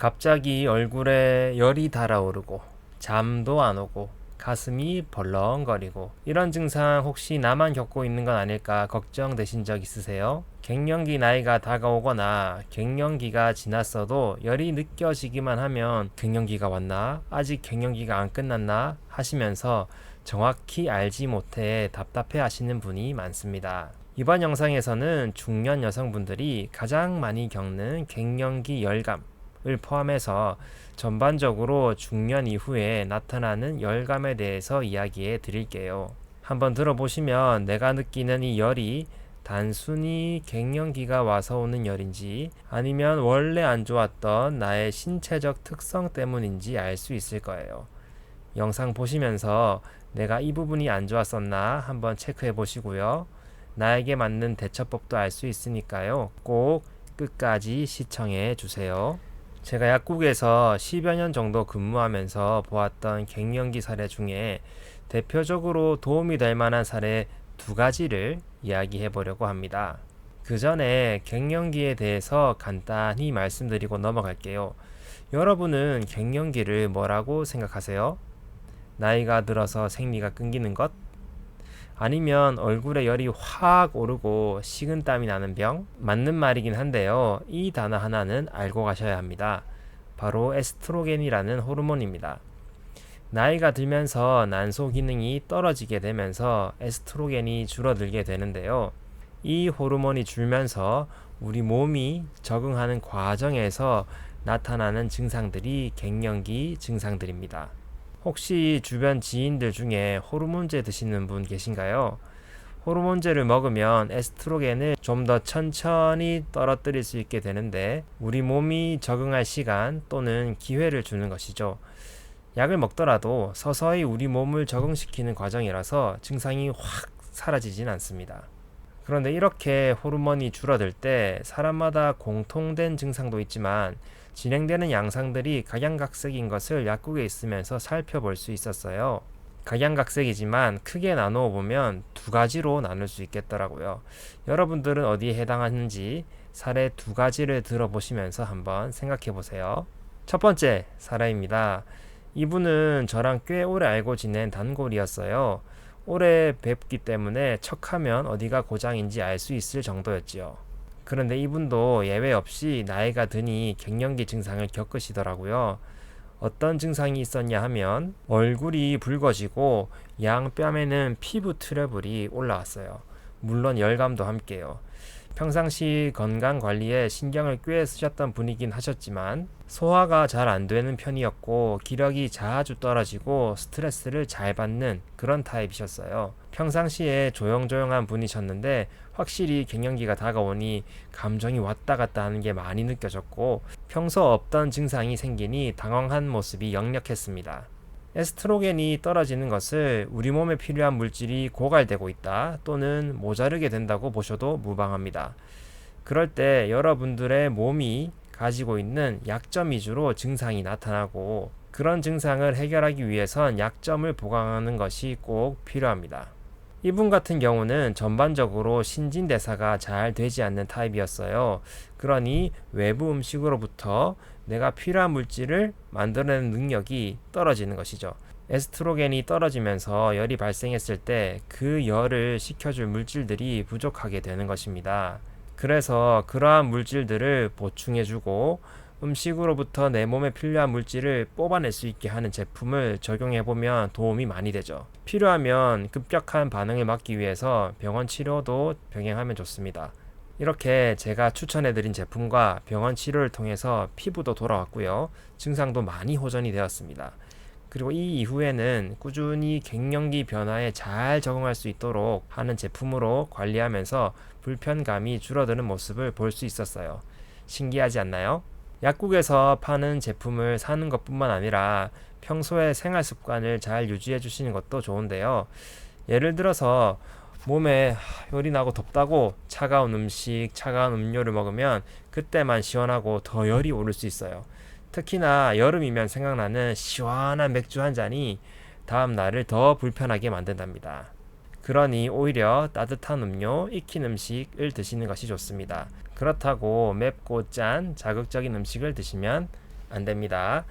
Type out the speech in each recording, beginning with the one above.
갑자기 얼굴에 열이 달아오르고 잠도 안 오고 가슴이 벌렁거리고 이런 증상 혹시 나만 겪고 있는 건 아닐까 걱정되신 적 있으세요? 갱년기 나이가 다가오거나 갱년기가 지났어도 열이 느껴지기만 하면 갱년기가 왔나? 아직 갱년기가 안 끝났나? 하시면서 정확히 알지 못해 답답해 하시는 분이 많습니다. 이번 영상에서는 중년 여성분들이 가장 많이 겪는 갱년기 열감 을 포함해서 전반적으로 중년 이후에 나타나는 열감에 대해서 이야기해 드릴게요. 한번 들어보시면 내가 느끼는 이 열이 단순히 갱년기가 와서 오는 열인지 아니면 원래 안 좋았던 나의 신체적 특성 때문인지 알 수 있을 거예요. 영상 보시면서 내가 이 부분이 안 좋았었나 한번 체크해 보시고요. 나에게 맞는 대처법도 알 수 있으니까요. 꼭 끝까지 시청해 주세요. 제가 약국에서 10여 년 정도 근무하면서 보았던 갱년기 사례 중에 대표적으로 도움이 될 만한 사례 두 가지를 이야기해 보려고 합니다. 그 전에 갱년기에 대해서 간단히 말씀드리고 넘어갈게요. 여러분은 갱년기를 뭐라고 생각하세요? 나이가 들어서 생리가 끊기는 것? 아니면 얼굴에 열이 확 오르고 식은땀이 나는 병? 맞는 말이긴 한데요. 이 단어 하나는 알고 가셔야 합니다. 바로 에스트로겐이라는 호르몬입니다. 나이가 들면서 난소 기능이 떨어지게 되면서 에스트로겐이 줄어들게 되는데요. 이 호르몬이 줄면서 우리 몸이 적응하는 과정에서 나타나는 증상들이 갱년기 증상들입니다. 혹시 주변 지인들 중에 호르몬제 드시는 분 계신가요? 호르몬제를 먹으면 에스트로겐을 좀 더 천천히 떨어뜨릴 수 있게 되는데 우리 몸이 적응할 시간 또는 기회를 주는 것이죠. 약을 먹더라도 서서히 우리 몸을 적응시키는 과정이라서 증상이 확 사라지진 않습니다. 그런데 이렇게 호르몬이 줄어들 때 사람마다 공통된 증상도 있지만 진행되는 양상들이 각양각색인 것을 약국에 있으면서 살펴볼 수 있었어요. 각양각색이지만 크게 나누어 보면 두 가지로 나눌 수 있겠더라고요. 여러분들은 어디에 해당하는지 사례 두 가지를 들어보시면서 한번 생각해 보세요. 첫 번째 사례입니다. 이분은 저랑 꽤 오래 알고 지낸 단골이었어요. 오래 뵙기 때문에 척하면 어디가 고장인지 알 수 있을 정도였지요. 그런데 이분도 예외 없이 나이가 드니 갱년기 증상을 겪으시더라고요. 어떤 증상이 있었냐 하면 얼굴이 붉어지고 양 뺨에는 피부 트러블이 올라왔어요. 물론 열감도 함께요. 평상시 건강 관리에 신경을 꽤 쓰셨던 분이긴 하셨지만 소화가 잘 안 되는 편이었고 기력이 자주 떨어지고 스트레스를 잘 받는 그런 타입이셨어요. 평상시에 조용조용한 분이셨는데 확실히 갱년기가 다가오니 감정이 왔다 갔다 하는 게 많이 느껴졌고 평소 없던 증상이 생기니 당황한 모습이 역력했습니다. 에스트로겐이 떨어지는 것을 우리 몸에 필요한 물질이 고갈되고 있다 또는 모자르게 된다고 보셔도 무방합니다. 그럴 때 여러분들의 몸이 가지고 있는 약점 위주로 증상이 나타나고 그런 증상을 해결하기 위해선 약점을 보강하는 것이 꼭 필요합니다. 이분 같은 경우는 전반적으로 신진 대사가 잘 되지 않는 타입이었어요. 그러니 외부 음식으로부터 내가 필요한 물질을 만들어내는 능력이 떨어지는 것이죠. 에스트로겐이 떨어지면서 열이 발생했을 때 그 열을 식혀줄 물질들이 부족하게 되는 것입니다. 그래서 그러한 물질들을 보충해주고 음식으로부터 내 몸에 필요한 물질을 뽑아낼 수 있게 하는 제품을 적용해보면 도움이 많이 되죠. 필요하면 급격한 반응을 막기 위해서 병원 치료도 병행하면 좋습니다. 이렇게 제가 추천해드린 제품과 병원 치료를 통해서 피부도 돌아왔고요. 증상도 많이 호전이 되었습니다. 그리고 이 이후에는 꾸준히 갱년기 변화에 잘 적응할 수 있도록 하는 제품으로 관리하면서 불편감이 줄어드는 모습을 볼 수 있었어요. 신기하지 않나요? 약국에서 파는 제품을 사는 것뿐만 아니라 평소에 생활 습관을 잘 유지해 주시는 것도 좋은데요. 예를 들어서 몸에 열이 나고 덥다고 차가운 음식, 차가운 음료를 먹으면 그때만 시원하고 더 열이 오를 수 있어요. 특히나 여름이면 생각나는 시원한 맥주 한 잔이 다음 날을 더 불편하게 만든답니다. 그러니 오히려 따뜻한 음료, 익힌 음식을 드시는 것이 좋습니다. 그렇다고 맵고 짠 자극적인 음식을 드시면 안 됩니다.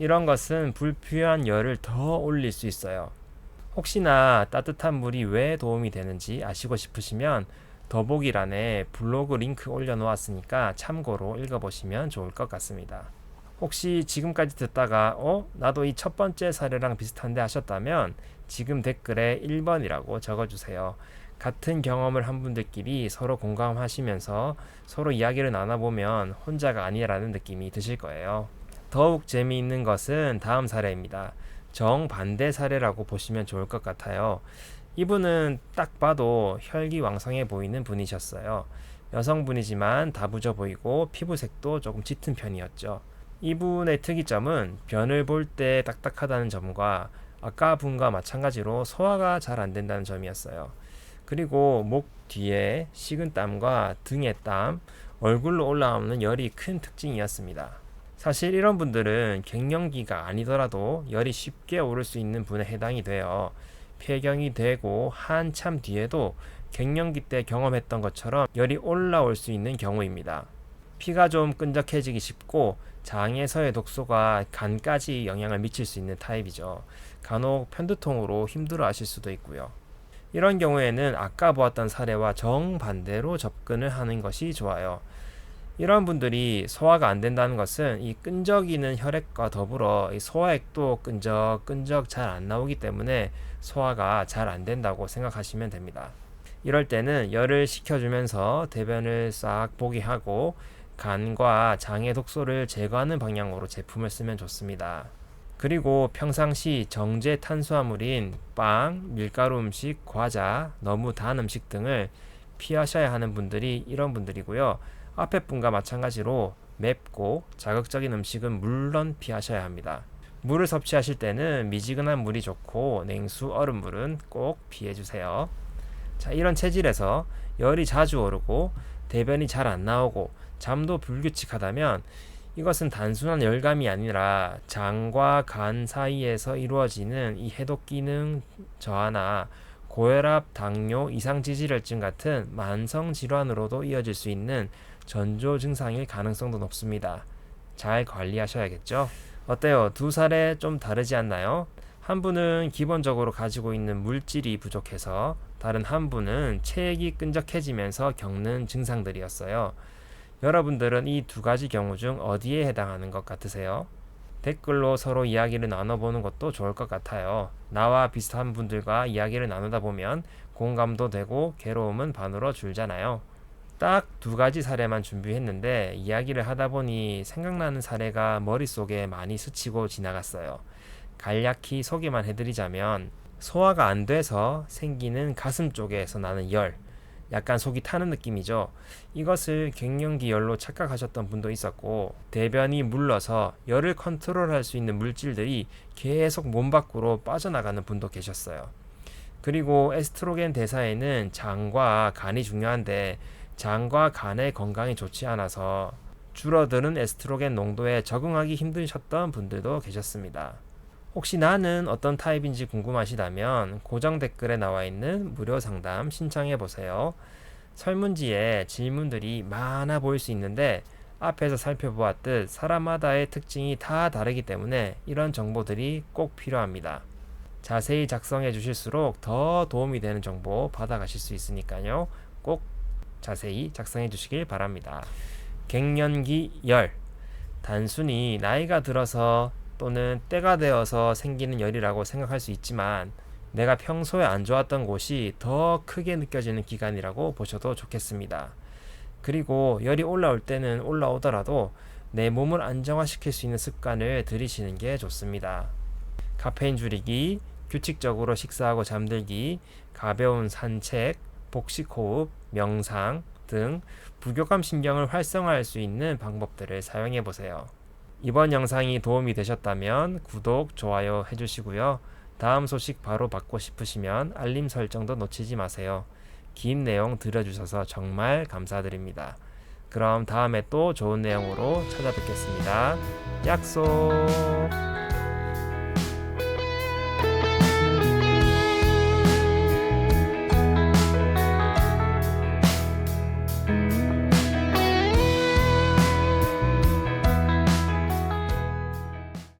이런 것은 불필요한 열을 더 올릴 수 있어요. 혹시나 따뜻한 물이 왜 도움이 되는지 아시고 싶으시면 더보기란에 블로그 링크 올려놓았으니까 참고로 읽어보시면 좋을 것 같습니다. 혹시 지금까지 듣다가 어? 나도 이 첫 번째 사례랑 비슷한데 하셨다면 지금 댓글에 1번이라고 적어주세요. 같은 경험을 한 분들끼리 서로 공감하시면서 서로 이야기를 나눠보면 혼자가 아니라는 느낌이 드실 거예요. 더욱 재미있는 것은 다음 사례입니다. 정반대 사례라고 보시면 좋을 것 같아요. 이분은 딱 봐도 혈기왕성해 보이는 분이셨어요. 여성분이지만 다부져 보이고 피부색도 조금 짙은 편이었죠. 이분의 특이점은 변을 볼 때 딱딱하다는 점과 아까 분과 마찬가지로 소화가 잘 안 된다는 점이었어요. 그리고 목 뒤에 식은 땀과 등의 땀, 얼굴로 올라오는 열이 큰 특징이었습니다. 사실 이런 분들은 갱년기가 아니더라도 열이 쉽게 오를 수 있는 분에 해당이 돼요. 폐경이 되고 한참 뒤에도 갱년기 때 경험했던 것처럼 열이 올라올 수 있는 경우입니다. 피가 좀 끈적해지기 쉽고 장에서의 독소가 간까지 영향을 미칠 수 있는 타입이죠. 간혹 편두통으로 힘들어 하실 수도 있고요. 이런 경우에는 아까 보았던 사례와 정반대로 접근을 하는 것이 좋아요. 이런 분들이 소화가 안 된다는 것은 이 끈적이는 혈액과 더불어 이 소화액도 끈적끈적 잘 안 나오기 때문에 소화가 잘 안 된다고 생각하시면 됩니다. 이럴 때는 열을 식혀주면서 대변을 싹 보게 하고 간과 장의 독소를 제거하는 방향으로 제품을 쓰면 좋습니다. 그리고 평상시 정제 탄수화물인 빵, 밀가루 음식, 과자, 너무 단 음식 등을 피하셔야 하는 분들이 이런 분들이고요. 앞에 분과 마찬가지로 맵고 자극적인 음식은 물론 피하셔야 합니다. 물을 섭취하실 때는 미지근한 물이 좋고 냉수 얼음물은 꼭 피해 주세요. 자, 이런 체질에서 열이 자주 오르고 대변이 잘 안 나오고 잠도 불규칙하다면 이것은 단순한 열감이 아니라 장과 간 사이에서 이루어지는 이 해독 기능 저하나 고혈압, 당뇨, 이상지질혈증 같은 만성 질환으로도 이어질 수 있는 전조 증상일 가능성도 높습니다. 잘 관리하셔야겠죠? 어때요? 두 사례 좀 다르지 않나요? 한 분은 기본적으로 가지고 있는 물질이 부족해서 다른 한 분은 체액이 끈적해지면서 겪는 증상들이었어요. 여러분들은 이 두 가지 경우 중 어디에 해당하는 것 같으세요? 댓글로 서로 이야기를 나눠보는 것도 좋을 것 같아요. 나와 비슷한 분들과 이야기를 나누다 보면 공감도 되고 괴로움은 반으로 줄잖아요. 딱 두 가지 사례만 준비했는데 이야기를 하다 보니 생각나는 사례가 머릿속에 많이 스치고 지나갔어요. 간략히 소개만 해드리자면 소화가 안 돼서 생기는 가슴 쪽에서 나는 열, 약간 속이 타는 느낌이죠. 이것을 갱년기 열로 착각하셨던 분도 있었고 대변이 물러서 열을 컨트롤할 수 있는 물질들이 계속 몸 밖으로 빠져나가는 분도 계셨어요. 그리고 에스트로겐 대사에는 장과 간이 중요한데 장과 간의 건강이 좋지 않아서 줄어드는 에스트로겐 농도에 적응하기 힘드셨던 분들도 계셨습니다. 혹시 나는 어떤 타입인지 궁금하시다면 고정 댓글에 나와 있는 무료 상담 신청해 보세요. 설문지에 질문들이 많아 보일 수 있는데 앞에서 살펴보았듯 사람마다의 특징이 다 다르기 때문에 이런 정보들이 꼭 필요합니다. 자세히 작성해 주실수록 더 도움이 되는 정보 받아가실 수 있으니까요. 꼭 자세히 작성해 주시길 바랍니다. 갱년기 열. 단순히 나이가 들어서 또는 때가 되어서 생기는 열이라고 생각할 수 있지만 내가 평소에 안 좋았던 곳이 더 크게 느껴지는 기간이라고 보셔도 좋겠습니다. 그리고 열이 올라올 때는 올라오더라도 내 몸을 안정화시킬 수 있는 습관을 들이시는 게 좋습니다. 카페인 줄이기, 규칙적으로 식사하고 잠들기, 가벼운 산책, 복식 호흡, 명상 등 부교감 신경을 활성화할 수 있는 방법들을 사용해 보세요. 이번 영상이 도움이 되셨다면 구독, 좋아요 해주시고요. 다음 소식 바로 받고 싶으시면 알림 설정도 놓치지 마세요. 긴 내용 들어주셔서 정말 감사드립니다. 그럼 다음에 또 좋은 내용으로 찾아뵙겠습니다. 약속!